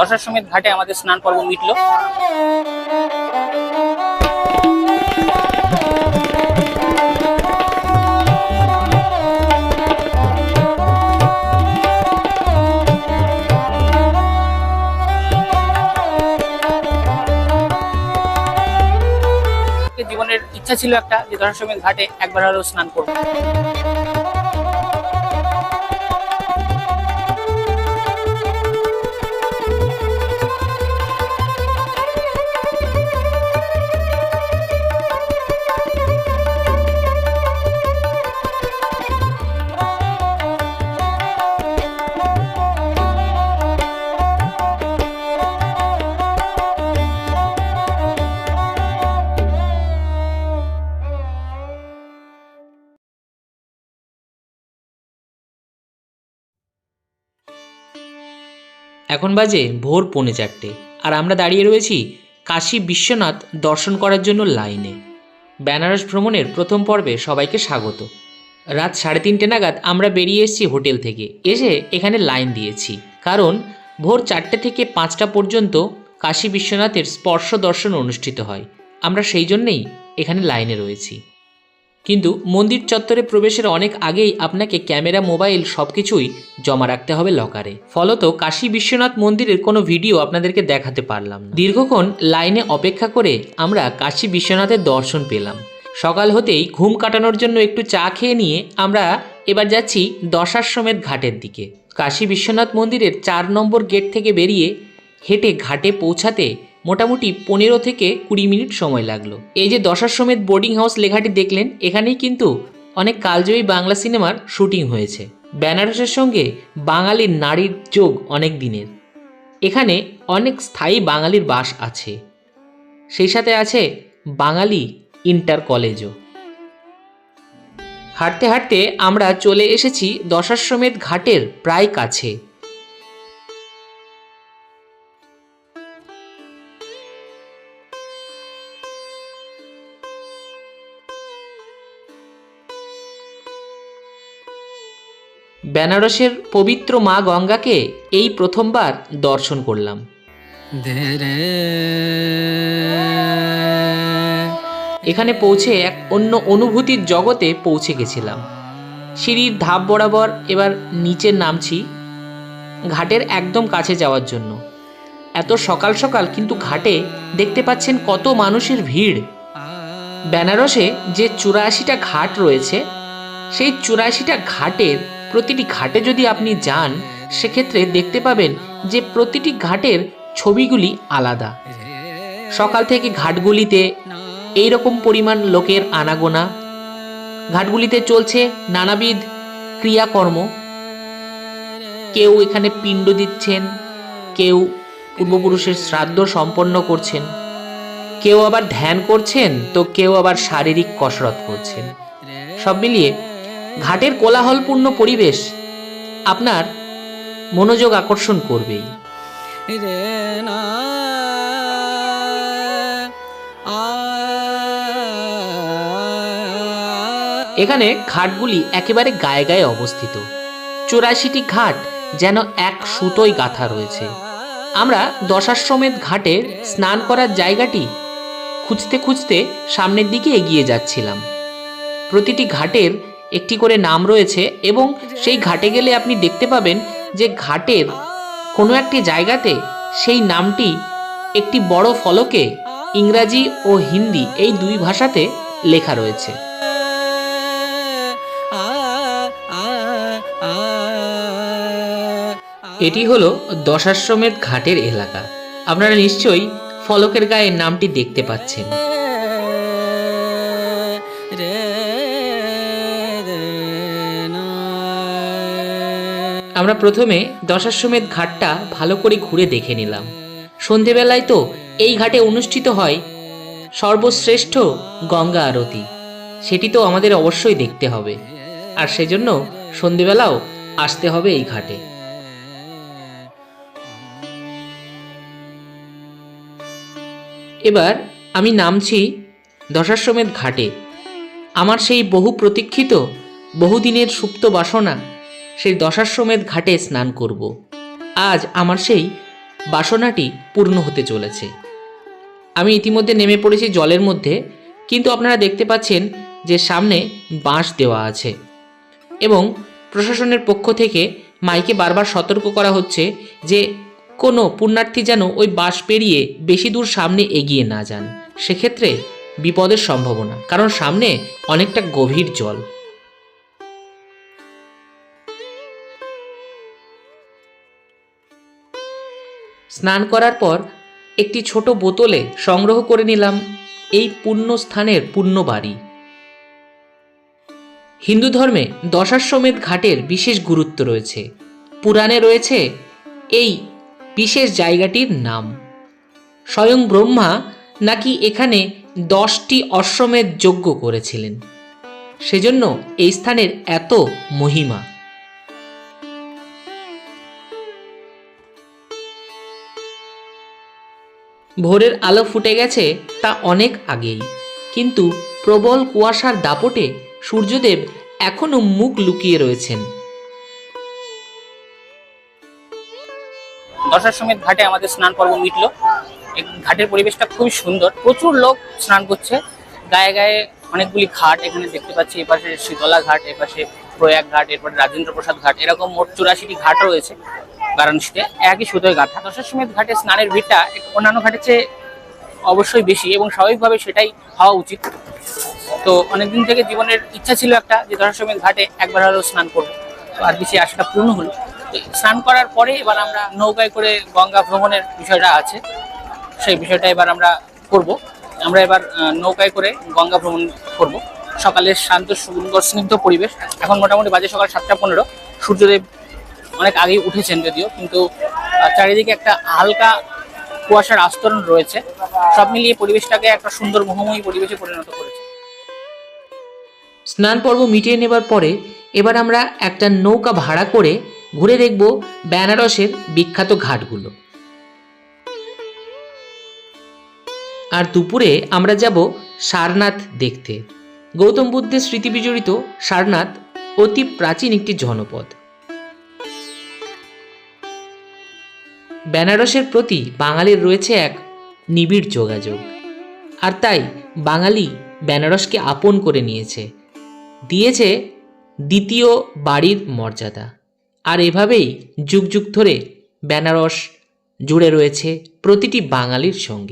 দশাশ্বমেধ ঘাটে আমাদের স্নান পর্ব মিটলো। জীবনের ইচ্ছা ছিল একটা যে দশাশ্বমেধ ঘাটে একবার হলেও স্নান করব। এখন বাজে ভোর পৌনে চারটে আর আমরা দাঁড়িয়ে রয়েছি কাশী বিশ্বনাথ দর্শন করার জন্য লাইনে। বেনারস ভ্রমণের প্রথম পর্বে সবাইকে স্বাগত। রাত সাড়ে তিনটে নাগাদ আমরা বেরিয়ে এসেছি হোটেল থেকে। এসে এখানে লাইন দিয়েছি। কারণ ভোর চারটে থেকে পাঁচটা পর্যন্ত কাশী বিশ্বনাথের স্পর্শ দর্শন অনুষ্ঠিত হয়। আমরা সেই জন্যেই এখানে লাইনে রয়েছি। কিন্তু মন্দির চত্বরে প্রবেশের অনেক আগেই আপনাকে ক্যামেরা, মোবাইল সব কিছুই জমা রাখতে হবে লকারে। ফলত কাশী বিশ্বনাথ মন্দিরের কোনো ভিডিও আপনাদেরকে দেখাতে পারলাম না। দীর্ঘক্ষণ লাইনে অপেক্ষা করে আমরা কাশী বিশ্বনাথের দর্শন পেলাম। সকাল হতেই ঘুম কাটানোর জন্য একটু চা খেয়ে নিয়ে আমরা এবার যাচ্ছি দশাশ্বমেধ ঘাটের দিকে। কাশী বিশ্বনাথ মন্দিরের চার নম্বর গেট থেকে বেরিয়ে হেঁটে ঘাটে পৌঁছাতে মোটামুটি পনেরো থেকে কুড়ি মিনিট সময় লাগল। এই যে দশাশ্বমেধ বোর্ডিং হাউস লেখাটি দেখলেন, এখানেই কিন্তু অনেক কালজয়ী বাংলা সিনেমার শুটিং হয়েছে। বেনারসের সঙ্গে বাঙালির নারীর যোগ অনেক দিনের। এখানে অনেক স্থায়ী বাঙালির বাস আছে। সেই সাথে আছে বাঙালি ইন্টার কলেজও হাঁটতে হাঁটতে আমরা চলে এসেছি দশাশ্বমেধ ঘাটের প্রায় কাছে। বেনারসের পবিত্র মা গঙ্গাকে এই প্রথমবার দর্শন করলাম। এখানে পৌঁছে এক অন্য অনুভূতির জগতে পৌঁছে গেছিলাম। সিঁড়ির ধাপ বরাবর এবার নিচে নামছি ঘাটের একদম কাছে যাওয়ার জন্য। এত সকাল সকাল কিন্তু ঘাটে দেখতে পাচ্ছেন কত মানুষের ভিড়। বেনারসে যে চুরাশিটা ঘাট রয়েছে সেই চুরাশিটা ঘাটের প্রতিটি ঘাটে যদি আপনি যান, সেক্ষেত্রে দেখতে পাবেন যে প্রতিটি ঘাটের ছবিগুলি আলাদা। সকাল থেকে ঘাটগুলিতে এই রকম পরিমাণ লোকের আনাগোনা। ঘাটগুলিতে চলছে নানাবিধ ক্রিয়াকর্ম। কেউ এখানে পিণ্ড দিচ্ছেন, কেউ পূর্বপুরুষের শ্রাদ্ধ সম্পন্ন করছেন। কেউ আবার ধ্যান করছেন, তো কেউ আবার শারীরিক কসরত করছেন। সব মিলিয়ে ঘাটের কোলাহলপূর্ণ পরিবেশ আপনার মনোযোগ আকর্ষণ করবেই। এখানে ঘাটগুলি একেবারে গায়ে গায়ে অবস্থিত। চুরাশিটি ঘাট যেন এক সুতোয় গাঁথা রয়েছে। আমরা দশাশ্বমেধ ঘাটে স্নান করার জায়গাটি খুঁজতে খুঁজতে সামনের দিকে এগিয়ে যাচ্ছিলাম। প্রতিটি ঘাটের একটি করে নাম রয়েছে এবং সেই ঘাটে গেলে আপনি দেখতে পাবেন যে ঘাটের কোনো একটি জায়গাতে সেই নামটি একটি বড় ফলকে ইংরাজি ও হিন্দি এই দুই ভাষাতে লেখা রয়েছে। এটি হলো দশাশ্বমেধ ঘাটের এলাকা। আপনারা নিশ্চয়ই ফলকের গায়ে নামটি দেখতে পাচ্ছেন। আমরা প্রথমে দশাশ্বমেধ ঘাটটা ভালো করে ঘুরে দেখে নিলাম। সন্ধেবেলায় তো এই ঘাটে অনুষ্ঠিত হয় সর্বশ্রেষ্ঠ গঙ্গা আরতি। সেটি তো আমাদের অবশ্যই দেখতে হবে। আর সেজন্য সন্ধেবেলাও আসতে হবে এই ঘাটে। এবার আমি নামছি দশাশ্বমেধ ঘাটে। আমার সেই বহু প্রতীক্ষিত, বহুদিনের সুপ্ত বাসনা সেই দশাশ্বমেধ ঘাটে স্নান করব। আজ আমার সেই বাসনাটি পূর্ণ হতে চলেছে। আমি ইতিমধ্যে নেমে পড়েছি জলের মধ্যে, কিন্তু আপনারা দেখতে পাচ্ছেন যে সামনে বাঁশ দেওয়া আছে এবং প্রশাসনের পক্ষ থেকে মাইকে বারবার সতর্ক করা হচ্ছে যে কোনো পুণ্যার্থী যেন ওই বাঁশ পেরিয়ে বেশি দূর সামনে এগিয়ে না যান। সেক্ষেত্রে বিপদের সম্ভাবনা, কারণ সামনে অনেকটা গভীর জল। স্নান করার পর একটি ছোট বোতলে সংগ্রহ করে নিলাম এই পুণ্য স্থানের পুণ্য বাড়ি হিন্দু ধর্মে দশাশ্বমেধ ঘাটের বিশেষ গুরুত্ব রয়েছে। পুরাণে রয়েছে এই বিশেষ জায়গাটির নাম। স্বয়ং ব্রহ্মা নাকি এখানে দশটি অশ্বমেধ যজ্ঞ করেছিলেন। সেজন্য এই স্থানের এত মহিমা। ভোরের আলো ফুটে গেছে তা অনেক আগেই। কিন্তু প্রবল কুয়াশার দাপটে সূর্যদেব এখনও মুখ লুকিয়ে রয়েছেন। দশাশ্বমেধ ঘাটে আমাদের স্নান পর্ব মিটলো। ঘাটের পরিবেশটা খুবই সুন্দর। প্রচুর লোক স্নান করছে। গায়ে গায়ে অনেকগুলি ঘাট এখানে দেখতে পাচ্ছি। এপাশে শীতলা ঘাট এপাশে প্রয়াগ ঘাট, এরপর রাজেন্দ্র প্রসাদ ঘাট, এরকম মোট চুরাশিটি ঘাট রয়েছে। বারাণসীতে একই সুতোয় গাঁথা। দশাশ্বমেধ ঘাটে স্নানের ভিড়টা অন্যান্য ঘাটের চেয়ে অবশ্যই বেশি এবং স্বাভাবিকভাবে সেটাই হওয়া উচিত। তো অনেকদিন থেকে জীবনের ইচ্ছা ছিল একটা যে দশাশ্বমেধ ঘাটে একবার হলেও স্নান করব। তো আর বেশি আশাটা পূর্ণ হলো স্নান করার পরে এবার আমরা নৌকায় করে গঙ্গা ভ্রমণের বিষয়টা আছে। সেই বিষয়টা এবার আমরা করব। আমরা এবার নৌকায় করে গঙ্গা ভ্রমণ করব। সকালের শান্ত, সুন্দর, স্নিগ্ধ পরিবেশ। এখন মোটামুটি বাজে সকাল সাতটা পনেরো। সূর্যদেব অনেক আগেই উঠেছেন যদিও, কিন্তু চারিদিকে একটা হালকা কুয়াশার আস্তরণ রয়েছে। সব মিলিয়ে পরিবেশটাকে একটা সুন্দর মোহময়ী পরিবেশে পরিণত করেছে। স্নান পর্ব মিটিয়ে নেবার পরে এবার আমরা একটা নৌকা ভাড়া করে ঘুরে দেখব বেনারসের বিখ্যাত ঘাটগুলো। আর দুপুরে আমরা যাব সারনাথ দেখতে। গৌতম বুদ্ধের স্মৃতিবিজড়িত সারনাথ অতি প্রাচীন একটি জনপদ। বেনারসের প্রতি বাঙালির রয়েছে এক নিবিড় যোগাযোগ। আর তাই বাঙালি বেনারসকে আপন করে নিয়েছে। দিয়েছে দ্বিতীয় বাড়ির মর্যাদা। আর এভাবেই যুগ যুগ ধরে বেনারস জুড়ে রয়েছে প্রতিটি বাঙালির সঙ্গে।